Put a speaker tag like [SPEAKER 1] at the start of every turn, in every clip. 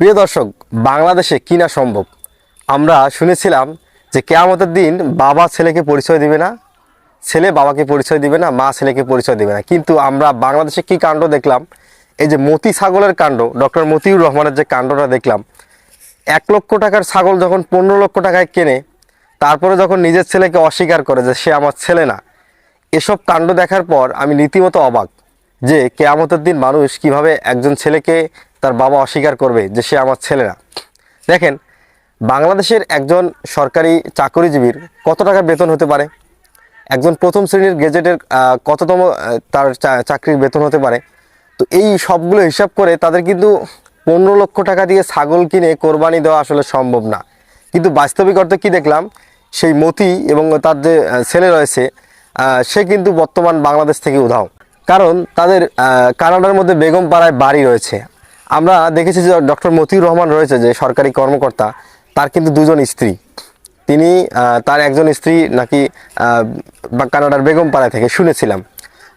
[SPEAKER 1] প্রিয় দর্শক, বাংলাদেশে কিনা সম্ভব? আমরা শুনেছিলাম যে কেয়ামতের দিন বাবা ছেলেকে পরিচয় দিবে না, ছেলে বাবাকে পরিচয় দিবে না, মা ছেলেকে পরিচয় দিবে না। কিন্তু আমরা বাংলাদেশে কি কাণ্ড দেখলাম? এই যে মতি ছাগলের কাণ্ড, ডক্টর মতিউর রহমানের যে কাণ্ডটা দেখলাম, এক লক্ষ টাকার ছাগল যখন পনেরো লক্ষ টাকায় কেনে, তারপরে যখন নিজের ছেলেকে অস্বীকার করে যে সে আমার ছেলে না, এসব কাণ্ড দেখার পর আমি রীতিমতো অবাক যে কেয়ামতের দিন মানুষ কীভাবে একজন ছেলেকে তার বাবা অস্বীকার করবে যে সে আমার ছেলে না দেখেন, বাংলাদেশের একজন সরকারি চাকরিজীবীর কত টাকা বেতন হতে পারে? একজন প্রথম শ্রেণির গেজেটের কততম তার চাকরির বেতন হতে পারে? তো এই সবগুলো হিসাব করে তাদের কিন্তু পনেরো লক্ষ টাকা দিয়ে ছাগল কিনে কোরবানি দেওয়া আসলে সম্ভব না। কিন্তু বাস্তবিক অর্থে কী দেখলাম? সেই মতি এবং তার যে ছেলে রয়েছে সে কিন্তু বর্তমান বাংলাদেশ থেকে উধাও। কারণ তাদের কানাডার মধ্যে বেগম পাড়ায় বাড়ি রয়েছে। আমরা দেখেছি যে ডক্টর মতিউর রহমান রয়েছে, যে সরকারি কর্মকর্তা, তার কিন্তু দুজন স্ত্রী। তিনি তার একজন স্ত্রী নাকি কানাডার বেগম পাড়া থেকে শুনেছিলাম।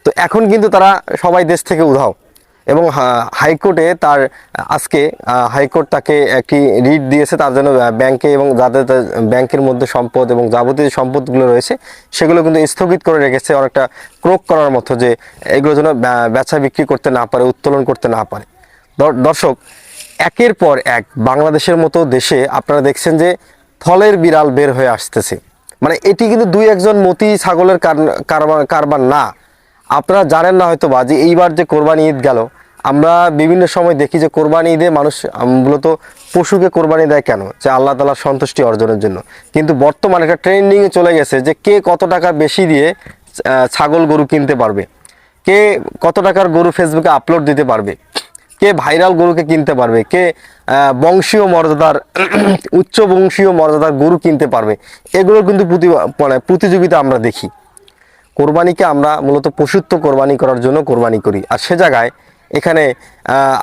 [SPEAKER 1] তো এখন কিন্তু তারা সবাই দেশ থেকে উধাও এবং হাইকোর্টে তার, আজকে হাইকোর্ট তাকে একটি রিট দিয়েছে, তার জন্য ব্যাংকে এবং যাদের ব্যাংকের মধ্যে সম্পদ এবং যাবতীয় সম্পদগুলো রয়েছে, সেগুলো কিন্তু স্থগিত করে রেখেছে, অনেকটা ক্রোক করার মতো যে এগুলো যেন বেচা বিক্রি করতে না পারে, উত্তোলন করতে না পারে। দর্শক, একের পর এক বাংলাদেশের মতো দেশে আপনারা দেখছেন যে ফলের বিড়াল বের হয়ে আসতেছে। মানে এটি কিন্তু দুই একজন মতি ছাগলের কার- কারবার কারবার না। আপনারা জানেন না হয়তো বা যে এইবার যে কোরবানি ঈদ গেল, আমরা বিভিন্ন সময় দেখি যে কোরবানি ঈদে মানুষ মূলত পশুকে কোরবানি দেয় কেন? যে আল্লাহ তালার সন্তুষ্টি অর্জনের জন্য। কিন্তু বর্তমানে একটা ট্রেন্ডিংয়ে চলে গেছে যে কে কত টাকা বেশি দিয়ে ছাগল গরু কিনতে পারবে? কে কত টাকার গরু ফেসবুকে আপলোড দিতে পারবে? কে ভাইরাল গরুকে কিনতে পারবে? কে বংশীয় মর্যাদার, উচ্চ বংশীয় মর্যাদার গরু কিনতে পারবে? এগুলোর কিন্তু মানে প্রতিযোগিতা আমরা দেখি। কোরবানিকে আমরা মূলত পশুত্ব কোরবানি করার জন্য কোরবানি করি। আর সে জায়গায় এখানে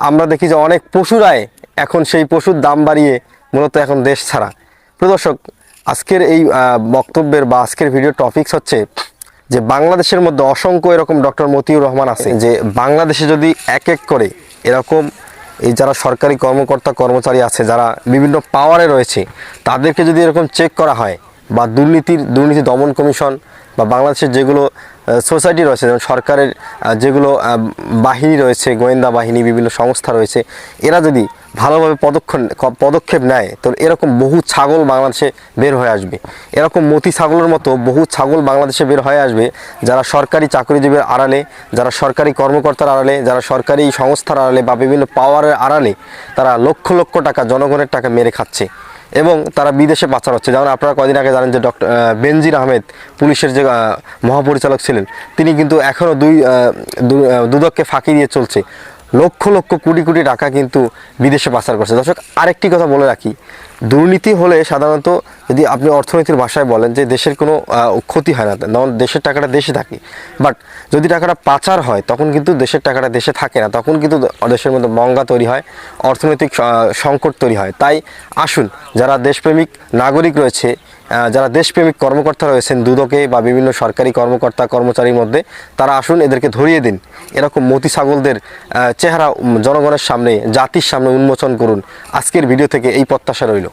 [SPEAKER 1] আমরা দেখি যে অনেক পশুরাই এখন সেই পশুর দাম বাড়িয়ে মূলত এখন দেশ ছাড়া। প্রদর্শক আজকের এই বক্তব্যের বা আজকের ভিডিও টপিকস হচ্ছে যে বাংলাদেশের মধ্যে অসংখ্য এরকম ডক্টর মতিউর রহমান আছে যে বাংলাদেশে যদি এক এক করে এরকম এই যারা সরকারি কর্মকর্তা, কর্মচারী আছে, যারা বিভিন্ন পাওয়ারে রয়েছে, তাদেরকে যদি এরকম চেক করা হয় বা দুর্নীতির, দুর্নীতি দমন কমিশন বা বাংলাদেশের যেগুলো সোসাইটি রয়েছে, যেমন সরকারের যেগুলো বাহিনী রয়েছে, গোয়েন্দা বাহিনী, বিভিন্ন সংস্থা রয়েছে, এরা যদি ভালোভাবে পদক্ষেপ পদক্ষেপ নেয়, তো এরকম বহু ছাগল বাংলাদেশে বের হয়ে আসবে। এরকম মতি ছাগলের মতো বহু ছাগল বাংলাদেশে বের হয়ে আসবে, যারা সরকারি চাকরিজীবীর আড়ালে, যারা সরকারি কর্মকর্তার আড়ালে, যারা সরকারি সংস্থার আড়ালে বা বিভিন্ন পাওয়ারের আড়ালে, তারা লক্ষ লক্ষ টাকা, জনগণের টাকা মেরে খাচ্ছে এবং তারা বিদেশে পাচার হচ্ছে। যেমন আপনারা কদিন আগে জানেন যে ডক্টর বেনজির আহমেদ পুলিশের যে মহাপরিচালক ছিলেন, তিনি কিন্তু এখনও দুই দুদককে ফাঁকি দিয়ে চলছে। লক্ষ লক্ষ কোটি কোটি টাকা কিন্তু বিদেশে পাচার করছে। দর্শক, আরেকটি কথা বলে রাখি। দুর্নীতি হলে সাধারণত যদি আপনি অর্থনীতির ভাষায় বলেন যে দেশের কোনো ক্ষতি হয় না তখন দেশের টাকাটা দেশে থাকে। বাট যদি টাকাটা পাচার হয়, তখন কিন্তু দেশের টাকাটা দেশে থাকে না। তখন কিন্তু দেশের মধ্যে মঙ্গা তৈরি হয়, অর্থনৈতিক সংকট তৈরি হয়। তাই আসুন, যারা দেশপ্রেমিক, নাগরিক রয়েছে যারা দেশপ্রেমিক কর্মকর্তা রয়েছেন, দুদকে বা বিভিন্ন সরকারি কর্মকর্তা, কর্মচারীর মধ্যে, তারা আসুন এদেরকে ধরিয়ে দিন। এরকম মতি ছাগলদের চেহারা জনগণের সামনে, জাতির সামনে উন্মোচন করুন। আজকের ভিডিও থেকে এই প্রত্যাশা রইল।